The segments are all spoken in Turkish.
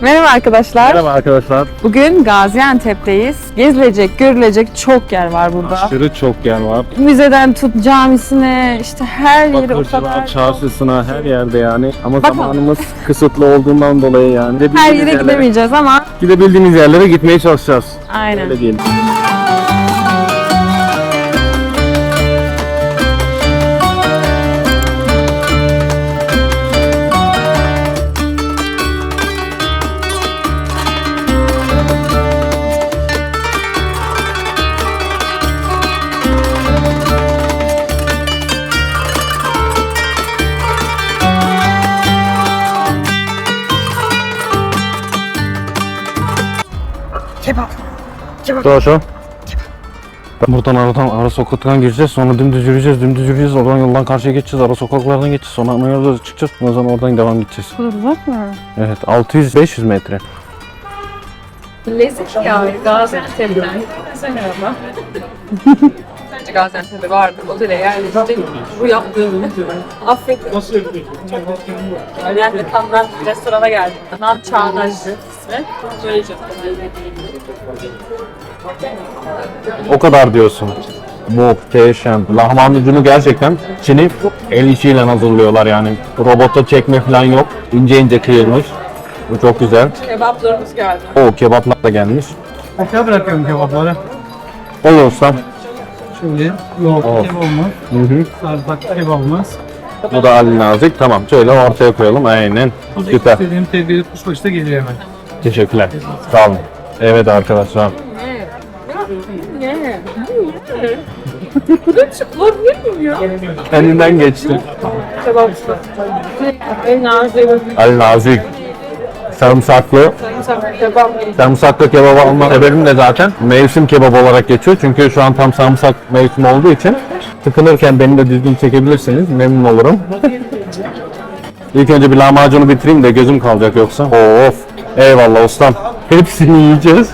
Merhaba arkadaşlar. Merhaba arkadaşlar. Bugün Gaziantep'teyiz. Gezilecek, görülecek çok yer var burada. Aşırı çok yer var. Müzeden tut camisine, işte her yeri o kadar. çarşısına her yerde yani. Ama Bakalım. zamanımız kısıtlı olduğundan dolayı yani. Her yere yerlere- gidemeyeceğiz ama Gidebildiğimiz yerlere gitmeye çalışacağız. aynen. Öyle diyelim. Doğru. Ben buradan aradan ara sokaktan gireceğiz sonra dümdüz yürüyeceğiz dümdüz yürüyeceğiz oradan yoldan karşıya geçeceğiz ara sokaklardan geçeceğiz sonra ana yolda çıkacağız o zaman oradan devam gideceğiz. Bu kadar uzak mı? Evet 600-500 metre. Lezzet ya Gaziantep'ten. Merhaba. Bence Gaziantep'te vardı. Otele yerleştik. Bu yaptığımı affedin. Önemli Kandan restorana geldik. Nam Çağdaş'ı ismi. Söyleyeceğim. O kadar diyorsun. Muhteşem. Lahmacunu gerçekten Çin'i el işiyle hazırlıyorlar yani. Robota çekme falan yok. İnce ince kıyılmış. Bu çok güzel. Kebaplarımız geldi. O kebaplar da gelmiş. Aşağı bırakıyorum kebapları. Olursa. Şimdi yoğurt Of. kebabımız, Hı hı. sarımsak kebabımız. Bu da Ali Nazik. Tamam şöyle ortaya koyalım. Aynen. Süper. İstediğim tedbiri kuşbaşıda geliyor hemen. Teşekkürler. Sağ olun. Evet arkadaşlar. Elinden geçti. Kebapçı. En nazik. Ali Nazik. Sarımsaklı. Sarımsak kebap. Sarımsaklı kebabı alma sebebim de zaten mevsim kebabı olarak geçiyor. Çünkü şu an tam sarımsak mevsimi olduğu için tıkınırken beni de düzgün çekebilirseniz memnun olurum. İlk önce bir lahmacunu bitireyim de gözüm kalacak yoksa. Of. Eyvallah ustam. Hepsini yiyeceğiz.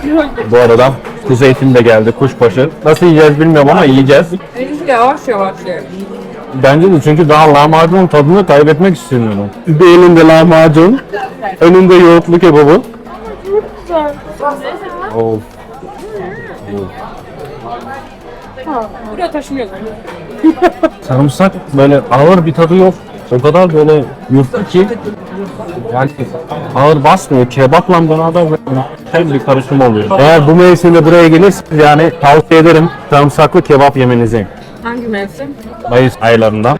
Bu arada kuzu etim de geldi kuşbaşı. Nasıl yiyeceğiz bilmiyorum ama yiyeceğiz. Elimiz yavaş yavaş yer. Bence de çünkü daha lahmacunun tadını kaybetmek istemiyorum. Bir elinde lahmacun, önünde yoğurtlu kebabı. Of. Buraya taşımıyor. Sarımsak böyle ağır bir tadı yok. O kadar böyle yufka ki yani ağır basmıyor. Kebapla beraber böyle bir karışım oluyor. Eğer bu mevsimde buraya gelirseniz yani tavsiye ederim sarımsaklı kebap yemenizi. Hangi mevsim? Mayıs aylarında.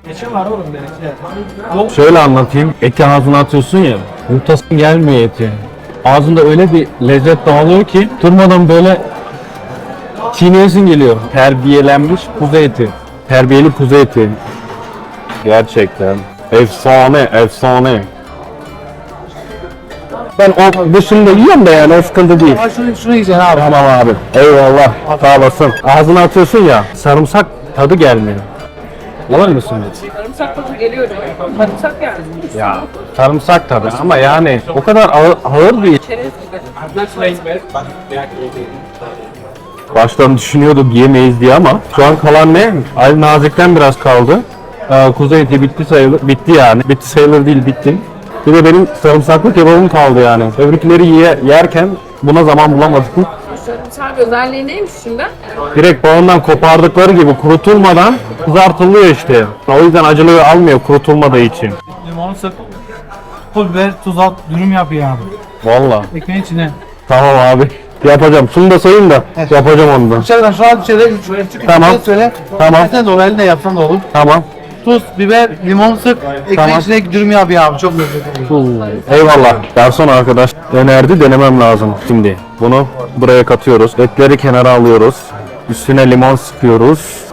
Şöyle anlatayım. Eti ağzına atıyorsun ya. Yutasın gelmiyor eti. Ağzında öyle bir lezzet dağılıyor ki durmadan böyle çiğneyesin geliyor. Terbiyelenmiş kuzu eti. Terbiyeli kuzu eti. Gerçekten. Efsane, efsane. Ben o dışında yiyorum da yani o sıkıntı değil. Aa şunu, şunu yiyeceksin abi. Tamam abi. Eyvallah. Sağ olasın. Ağzına atıyorsun ya sarımsak tadı gelmiyor. Alır mısın? Sarımsak tadı geliyor. Sarımsak geldi. Ya sarımsak tabii ama yani o kadar ağır, ağır bir. Baştan düşünüyorduk yemeyiz diye ama şu an kalan ne? Ali Nazik'ten biraz kaldı. Kuzu eti bitti sayılır. Bitti yani. Bitti sayılır değil bitti. Bir de benim sarımsaklı kebabım kaldı yani. Öbürküleri ye- yerken buna zaman bulamadık. Sarımsak özelliği neymiş şimdi? Direkt bağından kopardıkları gibi kurutulmadan kızartılıyor işte. O yüzden acılığı almıyor kurutulmadığı için. Limonu sık. Pul biber, tuz at, dürüm yap ya abi. Valla. Ekmeğin içine. Tamam abi. Yapacağım. Şunu da sayayım da yapacağım onu da. Dışarıdan şu an dışarıda şöyle çık. Tamam. bir Söyle. Tamam. Sen de onu eline yapsan da olur. Tamam. Tuz, biber, limon sık. Ekmeğin Tamam. içine dürüm yap ya abi. Çok lezzetli. Eyvallah. Garson arkadaş denerdi denemem lazım şimdi. Bunu buraya katıyoruz. Etleri kenara alıyoruz. Üstüne limon sıkıyoruz.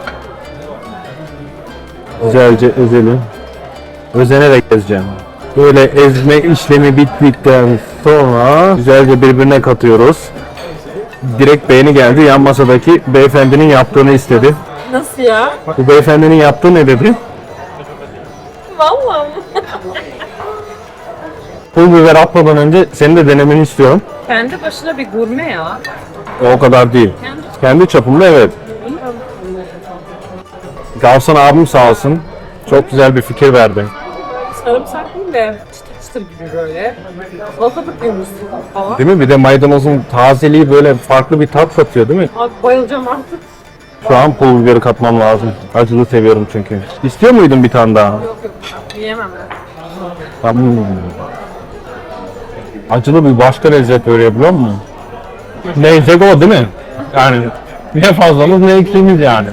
Güzelce ezelim. Özenerek ezeceğim. Böyle ezme işlemi bittikten sonra güzelce birbirine katıyoruz. Direkt beğeni geldi. Yan masadaki beyefendinin yaptığını istedi. Nasıl ya? Bu beyefendinin yaptığı ne dedi? Vallahi mı? Pul biber atmadan önce senin de denemeni istiyorum. Kendi başına bir gurme ya. O kadar değil. Kendi çapımda evet. Garson abim sağ olsun. Çok güzel bir fikir verdi. Sarımsak değil de çıtır çıtır gibi böyle. Salatalık yemişsin falan. Değil mi? Bir de maydanozun tazeliği böyle farklı bir tat katıyor değil mi? Abi bayılacağım artık. Şu an pul biberi katmam lazım. Acılı seviyorum çünkü. İstiyor muydun bir tane daha? Yok yok. Yiyemem ben. Tamam. Acılı bir başka lezzet veriyor biliyor musun? Lezzet o değil mi? Yani ne fazlamız ne eksiğimiz yani.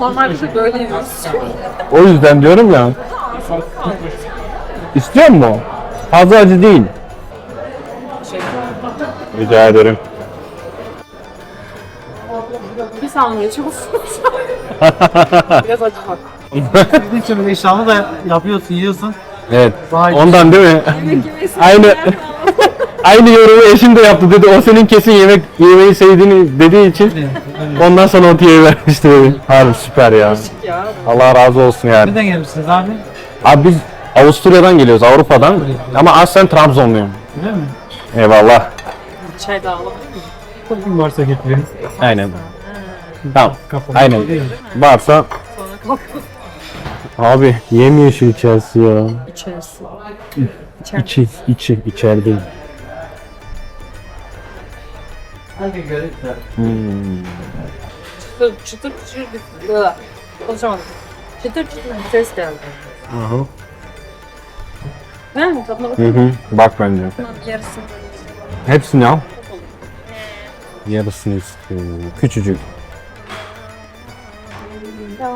Normalde de böyle yiyoruz. O yüzden diyorum ya. İstiyor mu? Fazla acı değil. Rica ederim. Bir saniye çalışıyoruz. Biraz acı bak. Dediğin için iştahlı da yapıyorsun, yiyorsun. Evet. Vay. Ondan değil mi? Aynı aynı yorumu eşim de yaptı dedi. O senin kesin yemek yemeği sevdiğini dediği için ondan sonra o diye vermişti dedi. Harbi süper ya. Ya. Allah razı olsun yani. Nereden gelmişsiniz abi? Abi biz Avusturya'dan geliyoruz, Avrupa'dan. Ama aslen Trabzonluyum. Öyle mi? Eyvallah. Çay da alalım. Bugün varsa getiririz. Aynen. Tamam. Kafamı Aynen. Varsa abi yemyeşil içerisi ya. İçerisi. İçi, içi, içeride. Hmm. Çıtır çıtır çıtır bir... Konuşamadım. Çıtır çıtır bir ses geldi. Aha. Ver mi? Tadına Hı hı. Bak bence. Yarısını. Hepsini al. Yarısını istiyorum. Küçücük.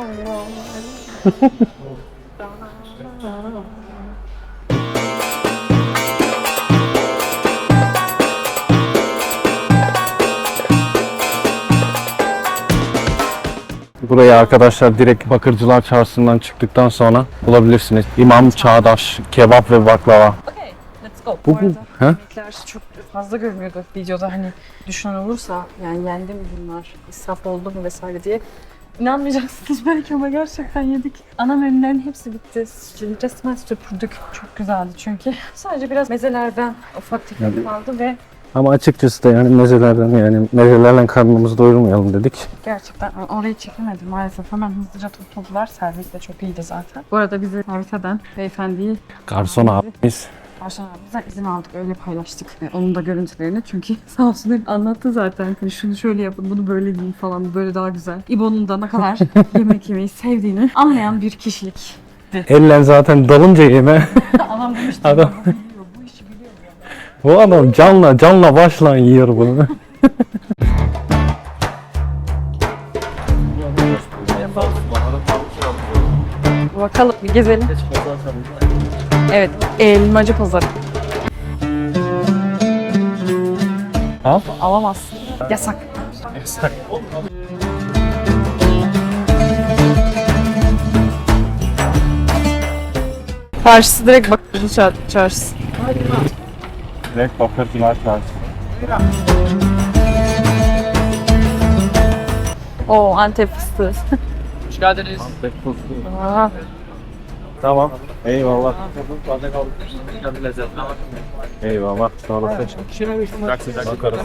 Burayı arkadaşlar direkt Bakırcılar Çarşısı'ndan çıktıktan sonra bulabilirsiniz. İmam Çağdaş, kebap ve baklava. Okay, let's go. Bu- Bu arada He? yemekler çok fazla görünüyordu videoda hani düşünen olursa yani yendi mi bunlar, israf oldu mu vesaire diye. İnanmayacaksınız belki ama gerçekten yedik. Ana menülerin hepsi bitti. Resmen süpürdük. Çok güzeldi çünkü. Sadece biraz mezelerden ufak tefek kaldı ve Ama açıkçası da yani mezelerden yani mezelerle karnımızı doyurmayalım dedik. gerçekten orayı çekemedim maalesef. Hemen hızlıca topladılar. Servis de çok iyiydi zaten. Bu arada bizi servis eden beyefendiyi Garson abimiz. Arşan abimizden izin aldık öyle paylaştık. E, onun da görüntülerini çünkü sağ olsun hep anlattı zaten. Hani şunu şöyle yapın bunu böyle deyin falan böyle daha güzel. İbo'nun da ne kadar yemek yemeyi sevdiğini anlayan bir kişilik. Elle zaten dalınca yeme. Adam demişti Adam- bu biliyor bu işi biliyor. Bu adam canla canla başla yiyor bunu. Bakalım bir gezelim. Evet elmacı pazarı. Al. Alamazsın. Yasak. Karşısı direkt Bakırcı çar- çarşısı. Direkt Bakırcılar Çarşısı. Oo Antep fıstığı. Hoş geldiniz. Aa, Tamam. Eyvallah. Eyvallah. Sağ olasın. Bakarız.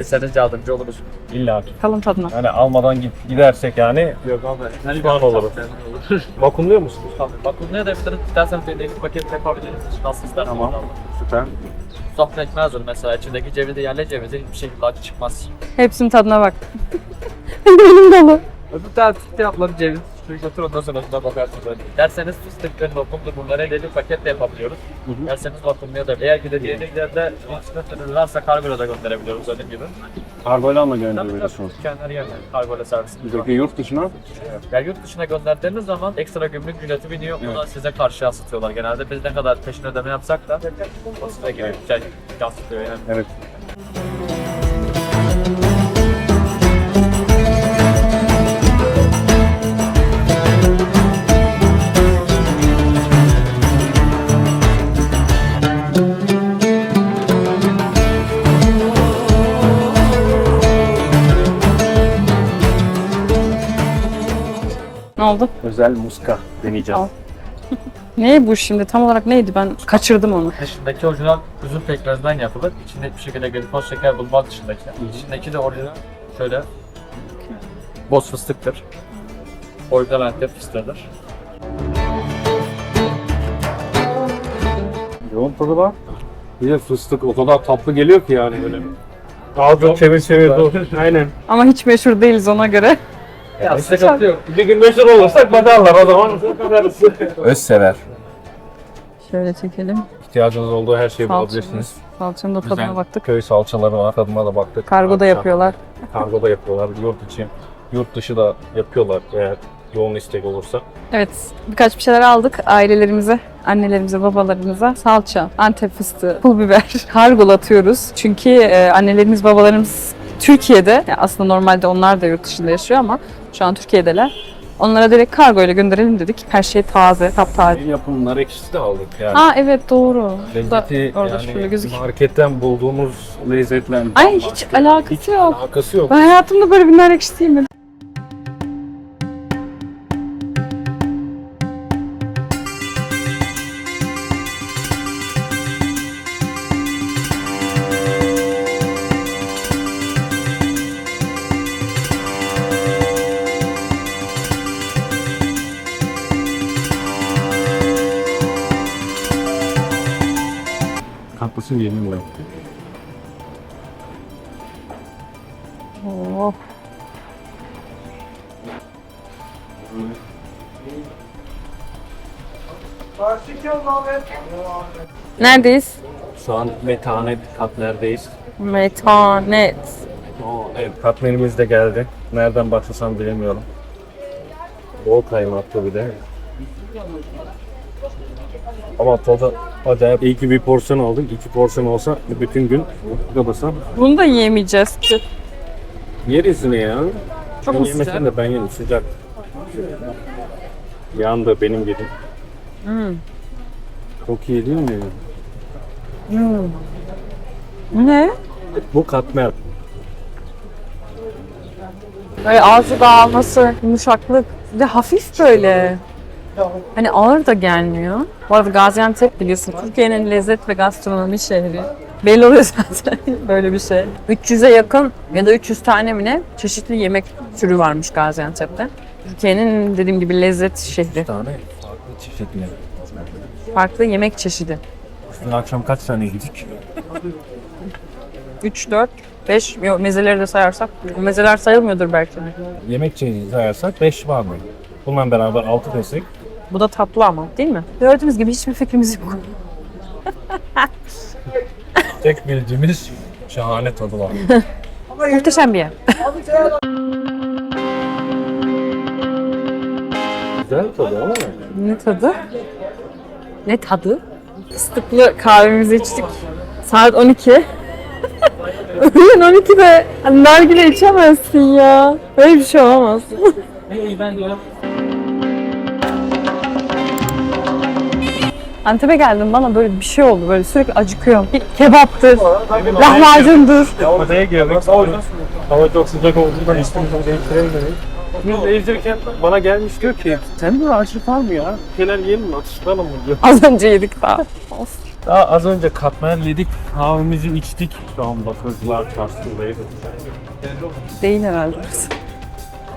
İstediğiniz yardımcı oluruz. İlla ki. kalın tadına. Yani almadan git, gidersek yani Yok abi. Pişman olurum. vakumluyor musunuz? Bak bunu ne edebiliriz? İsterseniz bir de paket yapabiliriz. Nasıl isterseniz. Tamam. Süper. Soft ekmeği hazır mesela. İçindeki cevizi yerli cevizi hiçbir şekilde acı çıkmaz. Hepsinin tadına bak. Benim dolu. Öbür tarafta yapılan ceviz. Suyu götür ondan sonra şuna bakarsınız. öyle. Derseniz fıstık ve lokumdur bunları deli paketle yapabiliyoruz. Derseniz vakumluyor da. Eğer ki de içinde varsa kargoyla da gönderebiliyoruz dediğim gibi. Kargoyla mı gönderiyorsunuz? tabii. Kendi yerine kargoyla var. Peki yurt dışına? Yani yurt dışına gönderdiğiniz zaman ekstra gümrük ücreti biniyor. Bunu da size karşı yansıtıyorlar. Genelde biz ne kadar peşin ödeme yapsak da o size geri yansıtıyor yani. Evet. Özel muska deneyeceğiz. Al. Ne bu şimdi? Tam olarak neydi? Ben kaçırdım onu. Dışındaki orijinal üzüm pekmezden yapılır. İçinde hiçbir şekilde glikoz şeker bulunmaz dışındaki. İçindeki de orijinal şöyle boz fıstıktır. Orijinal antep fıstığıdır. Yoğun tadı var. Bir de fıstık o kadar tatlı geliyor ki yani böyle. Ağzı çevir çevir dur. Aynen. Ama hiç meşhur değiliz ona göre. Ya sıkıntı yok. Bir gün meşhur olursak bakarlar o zaman. Özsever. Şöyle çekelim. İhtiyacınız olduğu her şeyi bulabilirsiniz. Salçanın da tadına baktık. Köy salçaları var, tadına da baktık. Kargoda yapıyorlar. Kargoda yapıyorlar, yurt içi. Yurt dışı da yapıyorlar eğer yoğun istek olursa. Evet, birkaç bir şeyler aldık ailelerimize, annelerimize, babalarımıza. Salça, antep fıstığı, pul biber kargolatıyoruz. Çünkü e, annelerimiz, babalarımız Türkiye'de. Yani aslında normalde onlar da yurt dışında yaşıyor ama şu an Türkiye'deler. Onlara direkt kargo ile gönderelim dedik. Her şey taze, taptaze. Nar ekşisi de aldık yani. Aa evet doğru. Bu da Lezzeti orada şöyle yani gözüküyor. marketten bulduğumuz lezzetle Ay hiç alakası yok. alakası yok. Ben hayatımda böyle bir nar ekşisi yemedim. Neredeyiz? Şu an metanet katmerdeyiz. Metanet. Oo, evet katmerimiz de geldi. Nereden başlasam bilemiyorum. Bol kaymaklı bir de. Ama tadı acayip. İyi ki bir porsiyon aldık. İki porsiyon olsa bütün gün kapasam Bunu da yiyemeyeceğiz ki. yeriz yine ya. Çok Sen mu yemesen de ben yerim sıcak. Yandı benim yedim. Hmm. Çok iyi değil mi? Ne? Bu katmer. Böyle ağzı dağılması, yumuşaklık. Bir de hafif böyle. Hani ağır da gelmiyor. Bu arada Gaziantep biliyorsun Türkiye'nin lezzet ve gastronomi şehri. Belli oluyor zaten böyle bir şey. 300'e yakın ya da 300 tane mi ne çeşitli yemek türü varmış Gaziantep'te. Türkiye'nin dediğim gibi lezzet şehri. tane farklı çeşitli. Farklı yemek çeşidi. Dün akşam kaç tane yedik? 3, 4, 5, yok mezeleri de sayarsak. Mezeler sayılmıyordur belki. Yemek çeşidi sayarsak 5 var mı? Bununla beraber 6 desek Bu da tatlı ama değil mi? Gördüğünüz gibi hiçbir fikrimiz yok. tek bildiğimiz şahane tadı var. Muhteşem bir yer. Güzel tadı ama Ne tadı? Ne tadı? Fıstıklı kahvemizi içtik. Saat 12. Öğlen 12'de hani nargile içemezsin ya. Böyle bir şey olamaz. Antep'e geldim bana böyle bir şey oldu böyle sürekli acıkıyorum. Bir Kebaptır, lahmacundur. Odaya girdik. Hava çok sıcak olduğundan üstümüzü değiştirelim dedik. Biz değiştirirken bana gelmiş diyor ki sen de açlık var mı ya? Bir şeyler yiyelim mi? Atıştıralım mı diyor. Az önce yedik daha. Daha az önce katmer yedik, kahvemizi içtik. Şu an Bakırcılar Çarşısı'ndayız. Değil herhalde. burası.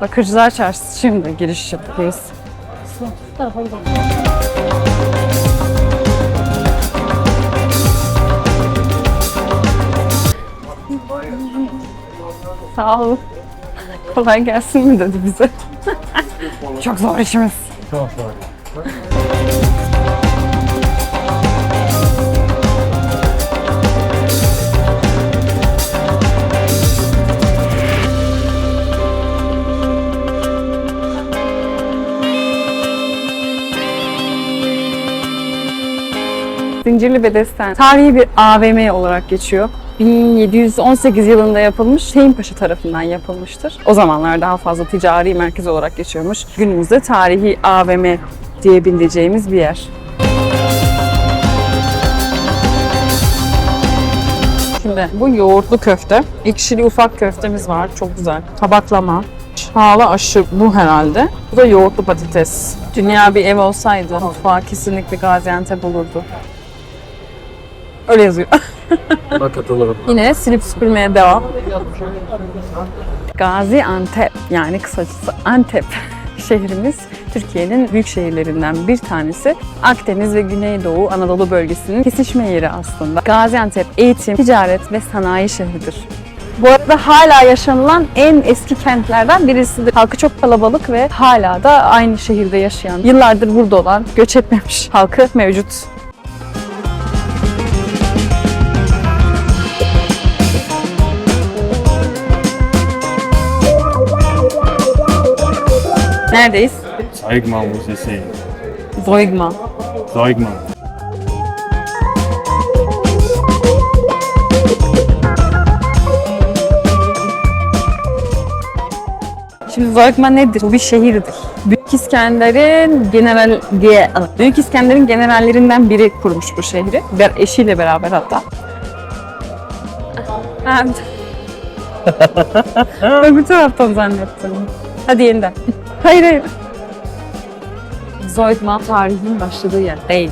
Bakırcılar Çarşısı şimdi giriş yapıyoruz. Sağ olun. Kolay gelsin mi dedi bize. Çok zor işimiz. Çok var. Zincirli Bedesten tarihi bir AVM olarak geçiyor. 1718 yılında yapılmış, Şeyhpaşa tarafından yapılmıştır. O zamanlar daha fazla ticari merkez olarak geçiyormuş. Günümüzde tarihi AVM diyebileceğimiz bir yer. Şimdi bu yoğurtlu köfte. Ekşili ufak köftemiz var. Çok güzel. Tabaklama. Çağla aşı bu herhalde. Bu da yoğurtlu patates. Dünya bir ev olsaydı mutfağı kesinlikle Gaziantep olurdu. Öyle yazıyor. Buna katılırım. Yine silip süpürmeye devam. Gaziantep yani kısacası Antep şehrimiz Türkiye'nin büyük şehirlerinden bir tanesi. Akdeniz ve Güneydoğu Anadolu bölgesinin kesişme yeri aslında. Gaziantep eğitim, ticaret ve sanayi şehridir. Bu arada hala yaşanılan en eski kentlerden birisidir. Halkı çok kalabalık ve hala da aynı şehirde yaşayan, yıllardır burada olan, göç etmemiş halkı mevcut. Neredeyiz? Zeugma Musesi. Zoigma. Zeugma. Şimdi Zoigma nedir? Bu bir şehirdir. Büyük İskender'in general diye Büyük İskender'in generallerinden biri kurmuş bu şehri. Ber- Eşiyle beraber hatta. Ha, Öbür taraftan zannettim. Hadi yeniden. Hayır hayır. Zoigma tarihin başladığı yer değil.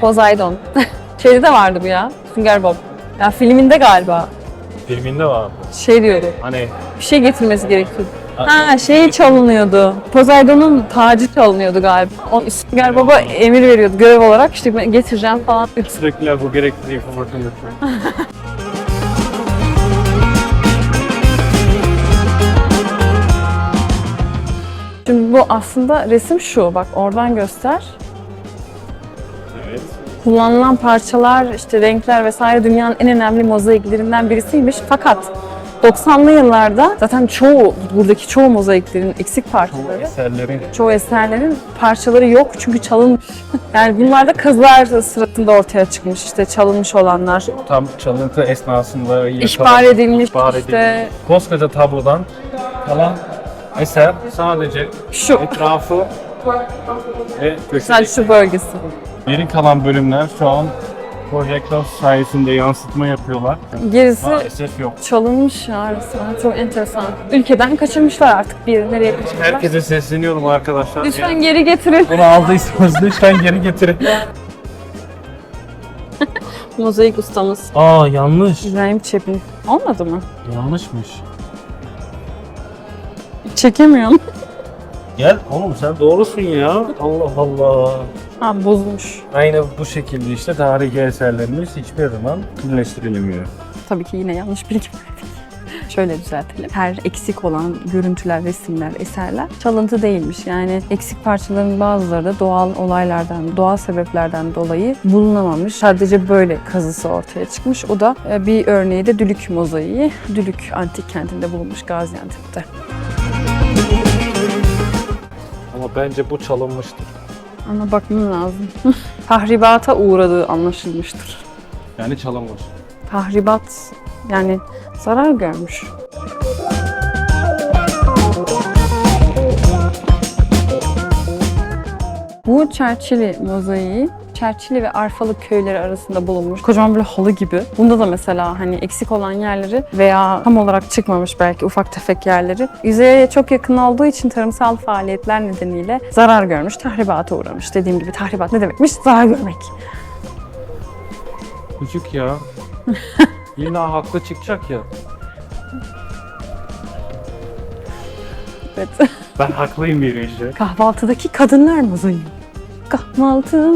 Poseidon. Şeyde de vardı bu ya. Sünger Bob. Ya filminde galiba. Filminde var. Şey diyordu. Hani Bir şey getirmesi gerekiyordu. Ha şey çalınıyordu. Poseidon'un tacı çalınıyordu galiba. O Sünger Baba emir veriyordu görev olarak işte ben getireceğim falan. sürekli bu gerekli lütfen. Şimdi bu aslında resim şu. Bak oradan göster. Evet. Kullanılan parçalar, işte renkler vesaire dünyanın en önemli mozaiklerinden birisiymiş. Fakat 90'lı yıllarda zaten çoğu, buradaki çoğu mozaiklerin eksik parçaları Eserlerin çoğu eserlerin parçaları yok çünkü çalınmış. Yani bunlar da kazılar sırasında ortaya çıkmış işte çalınmış olanlar. tam çalıntı esnasında İhbar edilmiş ihbar işte edilmiş. Koskoca tablodan kalan eser sadece şu etrafı ve sadece köşedeki şu bölgesi. geri kalan bölümler şu an projektör sayesinde yansıtma yapıyorlar. Gerisi Maalesef yok. çalınmış ya resmen. Çok enteresan. Ülkeden kaçırmışlar artık bir nereye kaçırmışlar. Herkese sesleniyorum arkadaşlar. Lütfen geri getirin. Bunu aldıysanız lütfen geri getirin. Mozaik ustamız Aa yanlış. İbrahim Çepin. Olmadı mı? Yanlışmış. Çekemiyorum. Gel oğlum sen doğrusun ya. Allah Allah. Ha bozulmuş. Aynı bu şekilde işte tarihi eserlerimiz hiçbir zaman birleştirilemiyor. Tabii ki yine yanlış bilgi. Şöyle düzeltelim. Her eksik olan görüntüler, resimler, eserler çalıntı değilmiş. Yani eksik parçaların bazıları da doğal olaylardan, doğal sebeplerden dolayı bulunamamış. Sadece böyle kazısı ortaya çıkmış. O da e, bir örneği de Dülük mozaiği. Dülük antik kentinde bulunmuş Gaziantep'te. Ama bence bu çalınmıştır. Ama bakmam lazım. Tahribata uğradığı anlaşılmıştır. Yani çalınmış. Tahribat yani zarar görmüş. Bu Çerçili mozaiği Çerçili ve Arfalı köyleri arasında bulunmuş. Kocaman böyle halı gibi. Bunda da mesela hani eksik olan yerleri veya tam olarak çıkmamış belki ufak tefek yerleri yüzeye çok yakın olduğu için tarımsal faaliyetler nedeniyle zarar görmüş, tahribata uğramış. Dediğim gibi tahribat ne demekmiş? Zarar görmek. Küçük ya. Yine haklı çıkacak ya. Evet. Ben haklıyım bir işte. Kahvaltıdaki kadınlar mozaiği. Kahvaltı,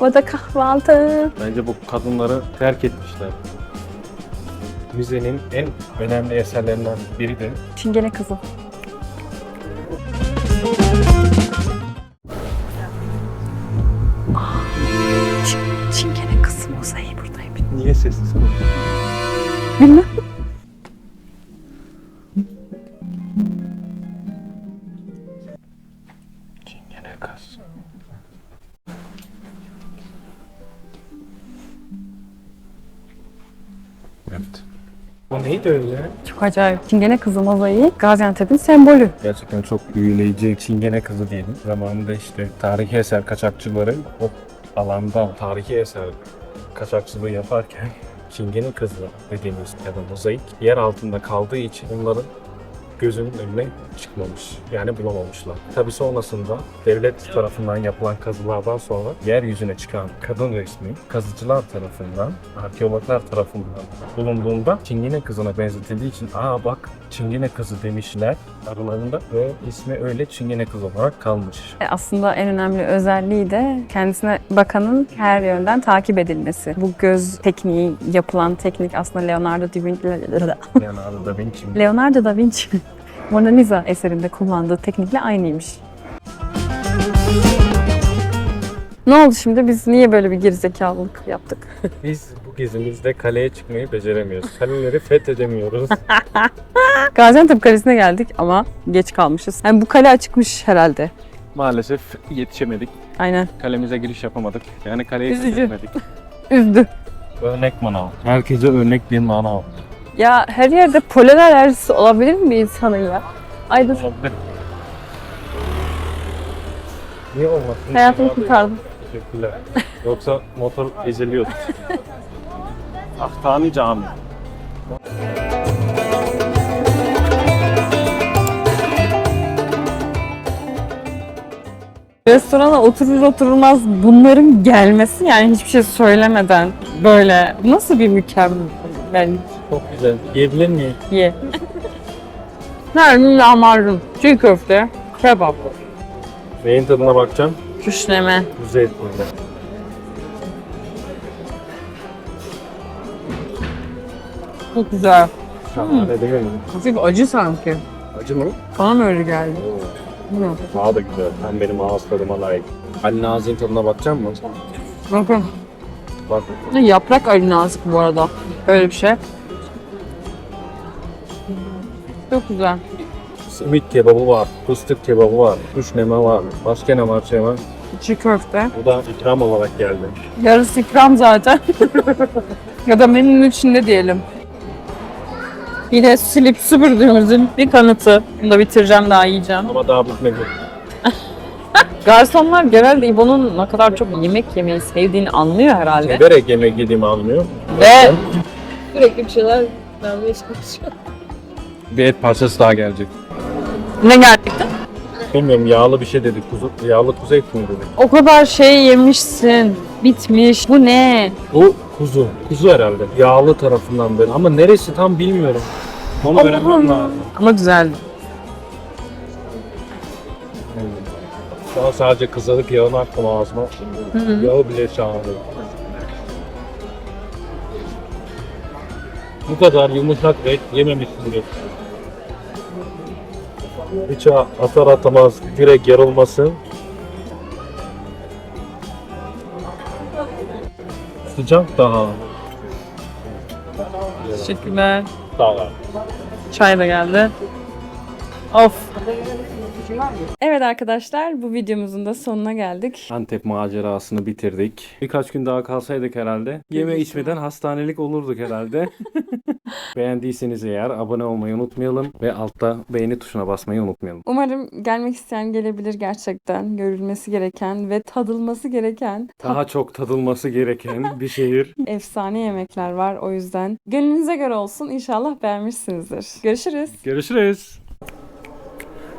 o da kahvaltı. Bence bu kadınları terk etmişler. Müzenin en önemli eserlerinden biri de Çingene kızı. Ç- Çingene kızı mozaiği buradaymış. Niye sessiz Bilmem. Çok acayip. Çingene kızı mozaiği Gaziantep'in sembolü. Gerçekten çok büyüleyici Çingene kızı diyelim. Zamanında işte tarihi eser kaçakçıları o alanda tarihi eser kaçakçılığı yaparken Çingene kızı dediğimiz ya da mozaik yer altında kaldığı için onların gözünün önüne çıkmamış. Yani bulamamışlar. Tabi sonrasında devlet tarafından yapılan kazılardan sonra yeryüzüne çıkan kadın resmi kazıcılar tarafından, arkeologlar tarafından bulunduğunda Çingene kızına benzetildiği için aa bak Çingene kızı demişler aralarında ve ismi öyle Çingene kız olarak kalmış. E, Aslında en önemli özelliği de kendisine bakanın her yönden takip edilmesi. Bu göz tekniği, yapılan teknik aslında Leonardo da Vinci, Leonardo da Vinci Leonardo da Vinci Mona Lisa eserinde kullandığı teknikle aynıymış. Ne oldu şimdi? Biz niye böyle bir gerizekalılık yaptık? Biz bu gezimizde kaleye çıkmayı beceremiyoruz. Kaleleri fethedemiyoruz. Gaziantep Kalesi'ne geldik ama geç kalmışız. Yani bu kale açıkmış herhalde. Maalesef yetişemedik. Aynen. Kalemize giriş yapamadık. Yani kaleye Üzücü. fethetmedik. Üzdü. Örnek manav. Herkese örnek bir manav. Ya her yerde polen alerjisi olabilir mi bir insanın ya? Ay dur. Olabilir. Niye olmasın? Hayatımı kurtardım. Teşekkürler. Yoksa motor eziliyordu. Ahtani Cami. Restorana oturur oturulmaz bunların gelmesi yani hiçbir şey söylemeden böyle nasıl bir mükemmel Çok güzel. Yiyebilir miyim? ye. Nermin lahmacun, çiğ köfte, kebap, Neyin tadına bakacağım? küşleme. Kuzu etinde. Çok güzel. Şahane değil mi? Hafif acı sanki. Acı mı? Bana mı öyle geldi? Bilmiyorum. Daha da güzel. Hem benim ağız tadıma layık. Ali Nazik'in tadına bakacak mısın? Bakın. Bak. Yaprak Ali Nazik bu arada. Öyle bir şey. Çok güzel. Simit kebabı var, fıstık kebabı var, kuşneme var. Başka ne var şey var? Çiğ köfte. Bu da ikram olarak geldi. Yarısı ikram zaten. ya da menünün içinde diyelim. Yine silip süpürdüğümüzün bir kanıtı. Bunu da bitireceğim daha yiyeceğim. Ama daha bitmedi. Garsonlar genelde İbo'nun ne kadar çok yemek yemeyi sevdiğini anlıyor herhalde. Severek yemek yediğimi anlıyor. Ve Sürekli bir şeyler vermeye çalışıyor. Bir et parçası daha gelecek. ne gerçekten? Bilmiyorum yağlı bir şey dedi. Kuzu, yağlı kuzu eti mi dedi? O kadar şey yemişsin. Bitmiş. Bu ne? Bu kuzu. Kuzu herhalde. Yağlı tarafından böyle. Ama neresi tam bilmiyorum. Onu öğrenmem lazım. Ama güzeldi. Şu an sadece kızarık yağını attım ağzıma. Yağı bile şahane. Bu kadar yumuşak et yememişsindir. Hiç atar atamaz direkt yarılması. Sıcak daha. Teşekkürler. Daha. Çay da geldi. Of. Evet arkadaşlar bu videomuzun da sonuna geldik. Antep macerasını bitirdik. Birkaç gün daha kalsaydık herhalde. Yeme içmeden hastanelik olurduk herhalde. Beğendiyseniz eğer abone olmayı unutmayalım ve altta beğeni tuşuna basmayı unutmayalım. Umarım gelmek isteyen gelebilir gerçekten. Görülmesi gereken ve tadılması gereken Daha çok tadılması gereken bir şehir. efsane yemekler var. O yüzden gönlünüze göre olsun. İnşallah beğenmişsinizdir. Görüşürüz. Görüşürüz.